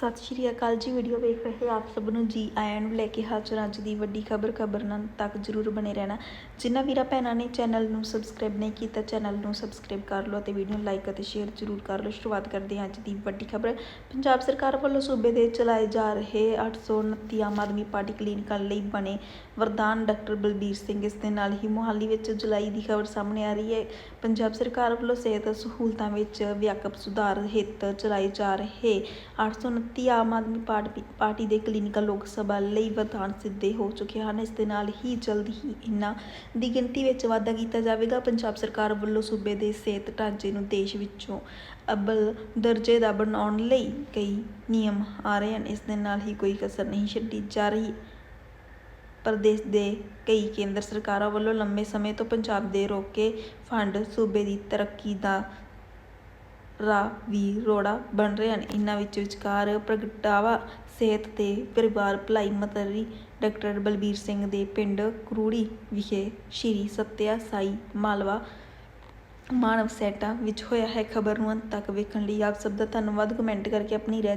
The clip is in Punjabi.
ਸਤਿ ਸ਼੍ਰੀ ਅਕਾਲ ਜੀ ਵੀਡੀਓ ਵੇਖ ਰਹੇ ਆਪ ਸਭ ਨੂੰ ਜੀ ਆਇਆਂ ਨੂੰ ਲੈ ਕੇ ਹਾਜ਼ਰ ਅੱਜ ਦੀ ਵੱਡੀ ਖਬਰ ਖਬਰ ਤੱਕ ਜਰੂਰ ਬਣੇ ਰਹਿਣਾ। ਜਿਨ੍ਹਾਂ ਵੀਰਾਂ ਭੈਣਾਂ ਨੇ ਚੈਨਲ ਨੂੰ ਸਬਸਕ੍ਰਾਈਬ ਨਹੀਂ ਕੀਤਾ ਚੈਨਲ ਨੂੰ ਸਬਸਕ੍ਰਾਈਬ ਕਰ ਲਓ ਅਤੇ ਵੀਡੀਓ ਨੂੰ ਲਾਈਕ ਅਤੇ ਸ਼ੇਅਰ ਜਰੂਰ ਕਰ ਲਓ। ਸ਼ੁਰੂਆਤ ਕਰਦੇ ਹਾਂ ਅੱਜ ਦੀ ਵੱਡੀ ਖਬਰ। ਪੰਜਾਬ ਸਰਕਾਰ ਵੱਲੋਂ ਸੂਬੇ ਦੇ ਚਲਾਏ ਜਾ ਰਹੇ 829 ਆਮ ਆਦਮੀ ਪਾਰਟੀ ਕਲੀਨਿਕਾਂ ਲਈ ਬਣੇ ਵਰਦਾਨ ਡਾਕਟਰ ਬਲਬੀਰ ਸਿੰਘ। ਇਸ ਦੇ ਨਾਲ ਹੀ ਮੁਹਾਲੀ ਵਿੱਚ ਜੁਲਾਈ ਦੀ ਖਬਰ ਸਾਹਮਣੇ ਆ ਰਹੀ ਹੈ। ਪੰਜਾਬ ਸਰਕਾਰ ਵੱਲੋਂ ਸਿਹਤ ਸਹੂਲਤਾਂ ਵਿੱਚ ਵਿਆਪਕ ਸੁਧਾਰ ਹਿੱਤ ਚਲਾਏ ਜਾ ਰਹੇ 829 ਆਮ ਆਦਮੀ ਪਾਰਟੀ ਦੇ ਕਲੀਨਿਕਲ ਲੋਕ ਸਭਾ ਲਈ ਵਰਦਾਨ ਸਿੱਧੇ ਹੋ ਚੁੱਕੇ ਹਨ। ਇਸ ਦੇ ਨਾਲ ਹੀ ਜਲਦ ਹੀ ਇਹਨਾਂ ਦੀ ਗਿਣਤੀ ਵਿੱਚ ਵਾਧਾ ਕੀਤਾ ਜਾਵੇਗਾ। ਪੰਜਾਬ ਸਰਕਾਰ ਵੱਲੋਂ ਸੂਬੇ ਦੇ ਸਿਹਤ ਢਾਂਚੇ ਨੂੰ ਦੇਸ਼ ਵਿੱਚੋਂ ਅਬਲ ਦਰਜੇ ਦਾ ਬਣਾਉਣ ਲਈ ਕਈ ਨਿਯਮ ਆ ਰਹੇ ਹਨ। ਇਸ ਦੇ ਨਾਲ ਹੀ ਕੋਈ ਕਸਰ ਨਹੀਂ ਛੱਡੀ ਜਾ ਰਹੀ। ਪ੍ਰਦੇਸ਼ ਦੇ ਕਈ ਕੇਂਦਰ ਸਰਕਾਰਾਂ ਵੱਲੋਂ ਲੰਮੇ ਸਮੇਂ ਤੋਂ ਪੰਜਾਬ ਦੇ ਰੋਕੇ ਫੰਡ ਸੂਬੇ ਦੀ ਤਰੱਕੀ ਦਾ ਰਾਹ ਵੀ, ਰੋੜਾ ਬਣ ਰਹੇ ਹਨ। ਇਹਨਾਂ ਵਿੱਚ ਵਿਚਕਾਰ ਪ੍ਰਗਟਾਵਾ, ਸਿਹਤ ਤੇ ਪਰਿਵਾਰ ਭਲਾਈ ਮੰਤਰੀ ਡਾਕਟਰ ਬਲਬੀਰ ਸਿੰਘ ਦੇ ਪਿੰਡ ਕਰੂੜੀ ਵਿਖੇ ਸ਼੍ਰੀ ਸਤਿਆ ਸਾਈ ਮਾਲਵਾ ਮਾਨਵ ਸੈਟਾ ਵਿੱਚ ਹੋਇਆ ਹੈ। ਖਬਰ ਨੂੰ ਅੰਤ ਤੱਕ ਵੇਖਣ ਲਈ ਆਪ ਸਭ ਦਾ ਧੰਨਵਾਦ। ਕਮੈਂਟ ਕਰਕੇ ਆਪਣੀ ਰਹਿ